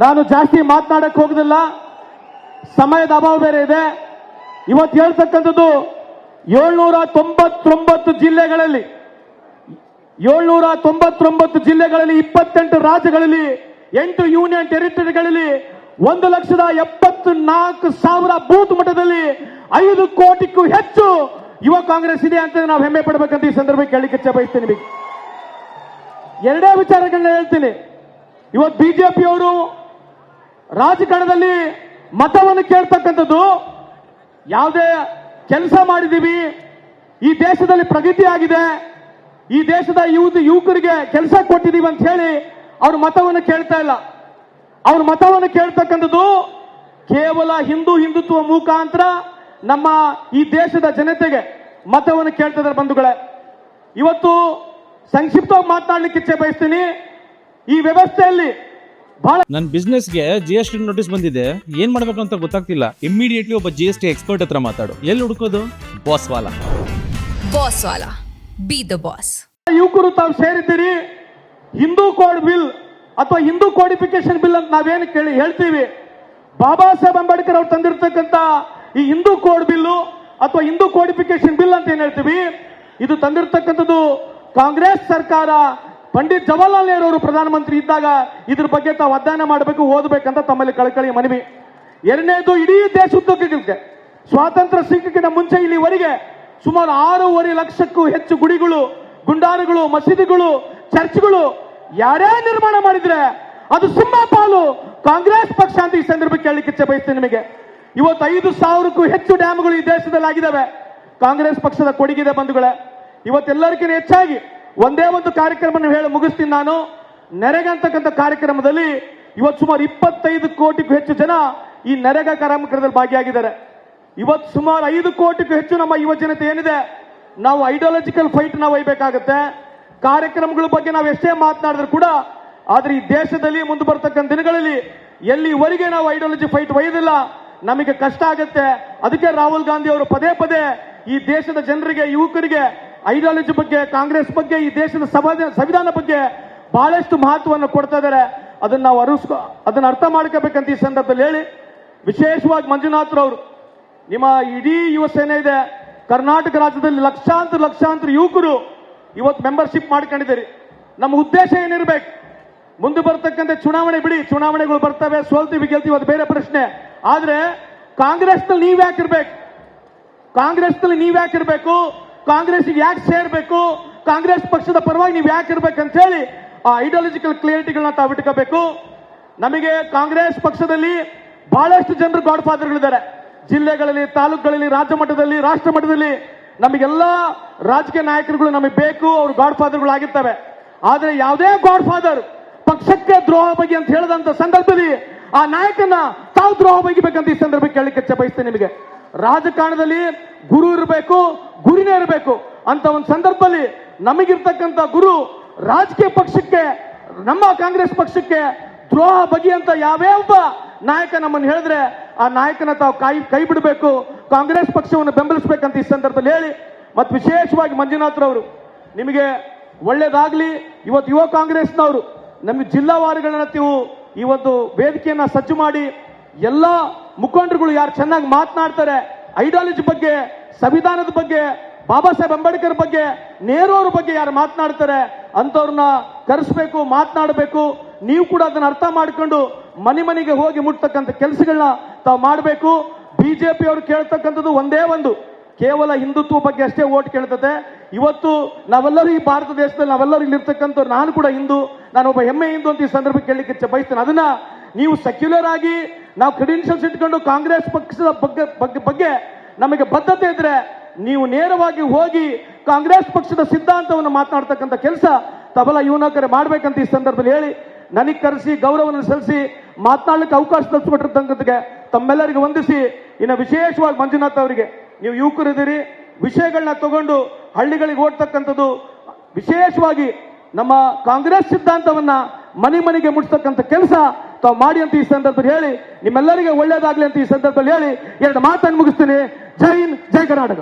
ನಾನು ಜಾಸ್ತಿ ಮಾತನಾಡಕ್ಕೆ ಹೋಗುದಿಲ್ಲ. ಸಮಯದ ಅಭಾವ ಬೇರೆ ಇದೆ. ಇವತ್ತು ಹೇಳ್ತಕ್ಕಂಥದ್ದು ಏಳ್ನೂರ ತೊಂಬತ್ತೊಂಬತ್ತು ಜಿಲ್ಲೆಗಳಲ್ಲಿ, ಏಳ್ನೂರ ತೊಂಬತ್ತೊಂಬತ್ತು ಜಿಲ್ಲೆಗಳಲ್ಲಿ, ಇಪ್ಪತ್ತೆಂಟು ರಾಜ್ಯಗಳಲ್ಲಿ, ಎಂಟು ಯೂನಿಯನ್ ಟೆರಿಟರಿಗಳಲ್ಲಿ, ಒಂದು ಲಕ್ಷದ ಎಪ್ಪತ್ತು ನಾಲ್ಕು ಸಾವಿರ ಬೂತ್ ಮಟ್ಟದಲ್ಲಿ ಐದು ಕೋಟಿಗೂ ಹೆಚ್ಚು ಯುವ ಕಾಂಗ್ರೆಸ್ ಇದೆ ಅಂತ ನಾವು ಹೆಮ್ಮೆ ಪಡಬೇಕಂತ ಈ ಸಂದರ್ಭಕ್ಕೆ ಕೇಳಲಿಕ್ಕೆ ಬಯಸ್ತೀನಿ ನಿಮಗೆ. ಎರಡೇ ವಿಚಾರಗಳನ್ನ ಹೇಳ್ತೀನಿ. ಇವತ್ತು ಬಿಜೆಪಿಯವರು ರಾಜಕಾರಣದಲ್ಲಿ ಮತವನ್ನು ಕೇಳ್ತಕ್ಕಂಥದ್ದು, ಯಾವುದೇ ಕೆಲಸ ಮಾಡಿದೀವಿ ಈ ದೇಶದಲ್ಲಿ ಪ್ರಗತಿ ಆಗಿದೆ, ಈ ದೇಶದ ಯುವ ಯುವಕರಿಗೆ ಕೆಲಸ ಕೊಟ್ಟಿದ್ದೀವಿ ಅಂತ ಹೇಳಿ ಅವ್ರ ಮತವನ್ನು ಕೇಳ್ತಾ ಇಲ್ಲ. ಅವ್ರ ಮತವನ್ನು ಕೇಳ್ತಕ್ಕಂಥದ್ದು ಕೇವಲ ಹಿಂದೂ ಹಿಂದುತ್ವ ಮುಖಾಂತರ ನಮ್ಮ ಈ ದೇಶದ ಜನತೆಗೆ ಮತವನ್ನು ಕೇಳ್ತಿದ್ದಾರೆ ಬಂಧುಗಳೇ. ಇವತ್ತು ಸಂಕ್ಷಿಪ್ತವಾಗಿ ಮಾತನಾಡಲಿಕ್ಕೆ ಇಚ್ಛೆ ಬಯಸ್ತೀನಿ. ಈ ವ್ಯವಸ್ಥೆಯಲ್ಲಿ ನನ್ನ ಬಿಸ್ನೆಸ್ಗೆ ಜಿ ಎಸ್ ಟಿ ನೋಟಿಸ್ ಬಂದಿದೆ. ಏನ್ ಮಾಡ್ಬೇಕು ಅಂತ ಗೊತ್ತಾಗ್ತಿಲ್ಲ. ಇಮಿಡಿಯೇಟ್ಲಿ ಒಬ್ಬ ಜಿ ಎಸ್ ಟಿ ಎಕ್ಸ್ಪರ್ಟ್ ಹತ್ರ ಮಾತಾಡು. ಎಲ್ಲಿ ಹುಡುಕೋದು? Bosswallah. Bosswallah. Be the boss ಯುವಕರು ತಾವು ಸೇರಿದ್ದೀರಿ. ಹಿಂದೂ ಕೋಡ್ ಬಿಲ್ ಅಥವಾ ಹಿಂದೂ ಕೋಡಿಫಿಕೇಶನ್ ಬಿಲ್ ಅಂತ ನಾವೇನು ಕೇಳಿ ಹೇಳ್ತೀವಿ. ಬಾಬಾ ಸಾಹೇಬ್ ಅಂಬೇಡ್ಕರ್ ಅವ್ರು ತಂದಿರತಕ್ಕಂತ ಈ ಹಿಂದೂ ಕೋಡ್ ಬಿಲ್ಲು ಅಥವಾ ಹಿಂದೂ ಕೋಡಿಫಿಕೇಶನ್ ಬಿಲ್ ಅಂತ ಏನ್ ಹೇಳ್ತೀವಿ? ಇದು ತಂದಿರತಕ್ಕಂಥದ್ದು ಕಾಂಗ್ರೆಸ್ ಸರ್ಕಾರ ಪಂಡಿತ್ ಜವಾಹರ್ಲಾಲ್ ನೆಹರು ಅವರು ಪ್ರಧಾನಮಂತ್ರಿ ಇದ್ದಾಗ ಇದ್ರ ಬಗ್ಗೆ ತಾವು ಅಧ್ಯಯನ ಮಾಡಬೇಕು, ಓದಬೇಕಂತ ತಮ್ಮಲ್ಲಿ ಕಳಕಳಿ ಮನವಿ. ಎರಡನೇದು ಇಡೀ ದೇಶೋದ್ಯೋಗಕ್ಕೆ ಸ್ವಾತಂತ್ರ್ಯ ಸಿಕ್ಕಿನ ಮುಂಚೆ ಇಲ್ಲಿವರೆಗೆ ಸುಮಾರು ಆರೂವರೆ ಲಕ್ಷಕ್ಕೂ ಹೆಚ್ಚು ಗುಡಿಗಳು, ಗುಂಡಾರುಗಳು, ಮಸೀದಿಗಳು, ಚರ್ಚ್ಗಳು ಯಾರೇ ನಿರ್ಮಾಣ ಮಾಡಿದ್ರೆ ಅದು ಸಿಂಹ ಪಾಲು ಕಾಂಗ್ರೆಸ್ ಪಕ್ಷ ಅಂತ ಈ ಸಂದರ್ಭಕ್ಕೆ ಕೇಳಲಿಕ್ಕೆ ಬಯಸ್ತೀನಿ ನಿಮಗೆ. ಇವತ್ತು ಐದು ಸಾವಿರಕ್ಕೂ ಹೆಚ್ಚು ಡ್ಯಾಮ್ಗಳು ಈ ದೇಶದಲ್ಲಿ ಆಗಿದ್ದಾವೆ ಕಾಂಗ್ರೆಸ್ ಪಕ್ಷದ ಕೊಡುಗಿದೆ ಬಂಧುಗಳೇ ಇವತ್ತೆಲ್ಲರಿಗಿಂತ ಹೆಚ್ಚಾಗಿ ಒಂದೇ ಒಂದು ಕಾರ್ಯಕ್ರಮ ಹೇಳಿ ಮುಗಿಸ್ತೀನಿ ನಾನು. ನೆರೆಗೆ ಅಂತಕ್ಕಂಥ ಕಾರ್ಯಕ್ರಮದಲ್ಲಿ ಇವತ್ತು ಸುಮಾರು ಇಪ್ಪತ್ತೈದು ಕೋಟಿಗೂ ಹೆಚ್ಚು ಜನ ಈ ನೆರೆಗ ಕಾರ್ಯಕ್ರಮದಲ್ಲಿ ಭಾಗಿಯಾಗಿದ್ದಾರೆ. ಇವತ್ತು ಸುಮಾರು ಐದು ಕೋಟಿಗೂ ಹೆಚ್ಚು ನಮ್ಮ ಯುವ ಜನತೆ ಏನಿದೆ, ನಾವು ಐಡಿಯಾಲಜಿಕಲ್ ಫೈಟ್ ನಾವು ಒಯ್ಬೇಕಾಗತ್ತೆ. ಕಾರ್ಯಕ್ರಮಗಳ ಬಗ್ಗೆ ನಾವು ಎಷ್ಟೇ ಮಾತನಾಡಿದ್ರು ಕೂಡ, ಆದ್ರೆ ಈ ದೇಶದಲ್ಲಿ ಮುಂದೆ ಬರ್ತಕ್ಕಂಥ ದಿನಗಳಲ್ಲಿ ಎಲ್ಲಿವರೆಗೆ ನಾವು ಐಡಿಯಾಲಜಿ ಫೈಟ್ ಒಯ್ಯೋದಿಲ್ಲ ನಮಗೆ ಕಷ್ಟ ಆಗುತ್ತೆ. ಅದಕ್ಕೆ ರಾಹುಲ್ ಗಾಂಧಿ ಅವರು ಪದೇ ಪದೇ ಈ ದೇಶದ ಜನರಿಗೆ, ಯುವಕರಿಗೆ ಐಡಿಯಾಲಜಿ ಬಗ್ಗೆ, ಕಾಂಗ್ರೆಸ್ ಬಗ್ಗೆ, ಈ ದೇಶದ ಸಂವಿಧಾನ ಬಗ್ಗೆ ಬಹಳಷ್ಟು ಮಹತ್ವವನ್ನು ಕೊಡ್ತಾ ಇದ್ದಾರೆ. ಅದನ್ನ ನಾವು ಅರಿಸ್ಕೊ ಅದನ್ನ ಅರ್ಥ ಮಾಡ್ಕೋಬೇಕಂತ ಈ ಸಂದರ್ಭದಲ್ಲಿ ಹೇಳಿ. ವಿಶೇಷವಾಗಿ ಮಂಜುನಾಥ್ರವರು ನಿಮ್ಮ ಇಡೀ ಯುವ ಸೇನೆ ಇದೆ. ಕರ್ನಾಟಕ ರಾಜ್ಯದಲ್ಲಿ ಲಕ್ಷಾಂತರ ಲಕ್ಷಾಂತರ ಯುವಕರು ಇವತ್ತು ಮೆಂಬರ್ಶಿಪ್ ಮಾಡ್ಕೊಂಡಿದ್ದೀರಿ. ನಮ್ಮ ಉದ್ದೇಶ ಏನಿರ್ಬೇಕು? ಮುಂದೆ ಬರ್ತಕ್ಕಂಥ ಚುನಾವಣೆ ಬಿಡಿ. ಚುನಾವಣೆಗಳು ಬರ್ತವೆ, ಸೋಲ್ತೀವಿ, ಗೆಲ್ತೀವಿ, ಅದು ಬೇರೆ ಪ್ರಶ್ನೆ. ಆದ್ರೆ ಕಾಂಗ್ರೆಸ್ನಲ್ಲಿ ನೀವ್ಯಾಕಿರ್ಬೇಕು? ಕಾಂಗ್ರೆಸ್ನಲ್ಲಿ ನೀವ್ ಯಾಕಿರ್ಬೇಕು ಕಾಂಗ್ರೆಸ್ಗೆ ಯಾಕೆ ಸೇರ್ಬೇಕು? ಕಾಂಗ್ರೆಸ್ ಪಕ್ಷದ ಪರವಾಗಿ ನೀವು ಯಾಕೆ ಅಂತ ಹೇಳಿ ಆ ಐಡಿಯಾಲಜಿಕಲ್ ಕ್ಲಿಯರಿಟಿಗಳನ್ನ ತಾವು ಇಟ್ಕೋಬೇಕು. ನಮಗೆ ಕಾಂಗ್ರೆಸ್ ಪಕ್ಷದಲ್ಲಿ ಬಹಳಷ್ಟು ಜನರು ಗಾಡ್ ಫಾದರ್ಗಳಿದ್ದಾರೆ ಜಿಲ್ಲೆಗಳಲ್ಲಿ, ತಾಲೂಕುಗಳಲ್ಲಿ ರಾಜ್ಯ ಮಟ್ಟದಲ್ಲಿ ರಾಷ್ಟ್ರ ಮಟ್ಟದಲ್ಲಿ ನಮಗೆಲ್ಲ ರಾಜಕೀಯ ನಾಯಕರುಗಳು ನಮಗೆ ಬೇಕು, ಅವರು ಗಾಡ್ ಫಾದರ್ಗಳು ಆಗಿರ್ತವೆ. ಆದ್ರೆ ಯಾವುದೇ ಗಾಡ್ ಫಾದರ್ ಪಕ್ಷಕ್ಕೆ ದ್ರೋಹ ಬಗ್ಗೆ ಅಂತ ಹೇಳಿದಂತ ಸಂದರ್ಭದಲ್ಲಿ ಆ ನಾಯಕನ ತಾವು ದ್ರೋಹ ಬಗೆಬೇಕಂತ ಈ ಸಂದರ್ಭಕ್ಕೆ ಕೇಳಲಿಕ್ಕೆ ಬಯಸ್ತೇನೆ ನಿಮಗೆ. ರಾಜಕಾರಣದಲ್ಲಿ ಗುರು ಇರಬೇಕು, ಗುರಿನೇ ಇರಬೇಕು ಅಂತ ಒಂದು ಸಂದರ್ಭದಲ್ಲಿ ನಮಗಿರ್ತಕ್ಕಂಥ ಗುರು ರಾಜಕೀಯ ಪಕ್ಷಕ್ಕೆ, ನಮ್ಮ ಕಾಂಗ್ರೆಸ್ ಪಕ್ಷಕ್ಕೆ ದ್ರೋಹ ಬಗೆಯಂತ ಯಾವ್ಯಾವ ನಾಯಕ ನಮ್ಮನ್ನು ಹೇಳಿದ್ರೆ ಆ ನಾಯಕನ ತಾವು ಕೈ ಕೈ ಬಿಡಬೇಕು, ಕಾಂಗ್ರೆಸ್ ಪಕ್ಷವನ್ನು ಬೆಂಬಲಿಸಬೇಕಂತ ಈ ಸಂದರ್ಭದಲ್ಲಿ ಹೇಳಿ. ಮತ್ತು ವಿಶೇಷವಾಗಿ ಮಂಜುನಾಥ್ರವರು ನಿಮಗೆ ಒಳ್ಳೇದಾಗಲಿ, ಇವತ್ತು ಯುವ ಕಾಂಗ್ರೆಸ್ನವರು, ನಮಗೆ ಜಿಲ್ಲಾವಾರುಗಳನ್ನ ನೀವು ಈ ಒಂದು ವೇದಿಕೆಯನ್ನು ಸಜ್ಜು ಮಾಡಿ ಎಲ್ಲ ಮುಖಂಡರುಗಳು ಯಾರು ಚೆನ್ನಾಗಿ ಮಾತನಾಡ್ತಾರೆ ಐಡಿಯಾಲಜಿ ಬಗ್ಗೆ, ಸಂವಿಧಾನದ ಬಗ್ಗೆ, ಬಾಬಾ ಸಾಹೇಬ್ ಅಂಬೇಡ್ಕರ್ ಬಗ್ಗೆ ನೆಹರು ಅವ್ರ ಬಗ್ಗೆ ಯಾರು ಮಾತನಾಡ್ತಾರೆ ಅಂತವ್ರನ್ನ ಕರೆಸ್ಬೇಕು, ಮಾತನಾಡಬೇಕು, ನೀವು ಕೂಡ ಅದನ್ನ ಅರ್ಥ ಮಾಡ್ಕೊಂಡು ಮನೆ ಮನೆಗೆ ಹೋಗಿ ಮುಟ್ತಕ್ಕಂಥ ಕೆಲಸಗಳನ್ನ ತಾವು ಮಾಡಬೇಕು. ಬಿಜೆಪಿ ಅವರು ಕೇಳ್ತಕ್ಕಂಥದ್ದು ಒಂದೇ ಒಂದು. ಕೇವಲ ಹಿಂದುತ್ವ ಬಗ್ಗೆ ಅಷ್ಟೇ ಓಟ್ ಕೇಳ್ತದೆ ಇವತ್ತು ನಾವೆಲ್ಲರೂ ಈ ಭಾರತ ದೇಶದಲ್ಲಿ ನಾವೆಲ್ಲರೂ ಇಲ್ಲಿರ್ತಕ್ಕಂಥ ನಾನು ಕೂಡ ಹಿಂದೂ ನಾನು ಒಬ್ಬ ಹೆಮ್ಮೆ ಹಿಂದೂ ಅಂತ ಈ ಸಂದರ್ಭಕ್ಕೆ ಕೇಳಲಿಕ್ಕೆ ಬಯಸ್ತೇನೆ. ಅದನ್ನ ನೀವು ಸೆಕ್ಯುಲರ್ ಆಗಿ ನಾವು ಕ್ರೆಡೆನ್ಷಿಯಲ್ಸ್ ಇಟ್ಕೊಂಡು ಕಾಂಗ್ರೆಸ್ ಪಕ್ಷದ ಬಗ್ಗೆ ಬಗ್ಗೆ ಬಗ್ಗೆ ನಮಗೆ ಬದ್ಧತೆ ಇದ್ರೆ ನೀವು ನೇರವಾಗಿ ಹೋಗಿ ಕಾಂಗ್ರೆಸ್ ಪಕ್ಷದ ಸಿದ್ಧಾಂತವನ್ನು ಮಾತನಾಡ್ತಕ್ಕಂಥ ಕೆಲಸ ತಬಲ ಯುವನಕರೆ ಮಾಡ್ಬೇಕಂತ ಈ ಸಂದರ್ಭದಲ್ಲಿ ಹೇಳಿ ನನಗೆ ಕರೆಸಿ, ಗೌರವವನ್ನು ಸಲ್ಲಿಸಿ, ಮಾತನಾಡ್ಲಿಕ್ಕೆ ಅವಕಾಶ ಕಲ್ಪಿಸಿಕೊಟ್ಟಿರ್ತಕ್ಕಂಥಕ್ಕೆ ತಮ್ಮೆಲ್ಲರಿಗೆ ವಂದಿಸಿ. ಇನ್ನು ವಿಶೇಷವಾಗಿ ಮಂಜುನಾಥ್ ಅವರಿಗೆ, ನೀವು ಯುವಕರಿದ್ದೀರಿ ವಿಷಯಗಳನ್ನ ತಗೊಂಡು ಹಳ್ಳಿಗಳಿಗೆ ಓಡ್ತಕ್ಕಂಥದ್ದು, ವಿಶೇಷವಾಗಿ ನಮ್ಮ ಕಾಂಗ್ರೆಸ್ ಸಿದ್ಧಾಂತವನ್ನ ಮನೆ ಮನೆಗೆ ಮುಟ್ತಕ್ಕಂಥ ಕೆಲಸ ತಾವು ಮಾಡಿ ಅಂತ ಈ ಸಂದರ್ಭದಲ್ಲಿ ಹೇಳಿ, ನಿಮ್ಮೆಲ್ಲರಿಗೆ ಒಳ್ಳೇದಾಗ್ಲಿ ಅಂತ ಈ ಸಂದರ್ಭದಲ್ಲಿ ಹೇಳಿ, ಎರಡು ಮಾತನ್ನು ಮುಗಿಸ್ತೀನಿ. ಜೈ ಹಿಂದ್, ಜೈ ಕರ್ನಾಟಕ.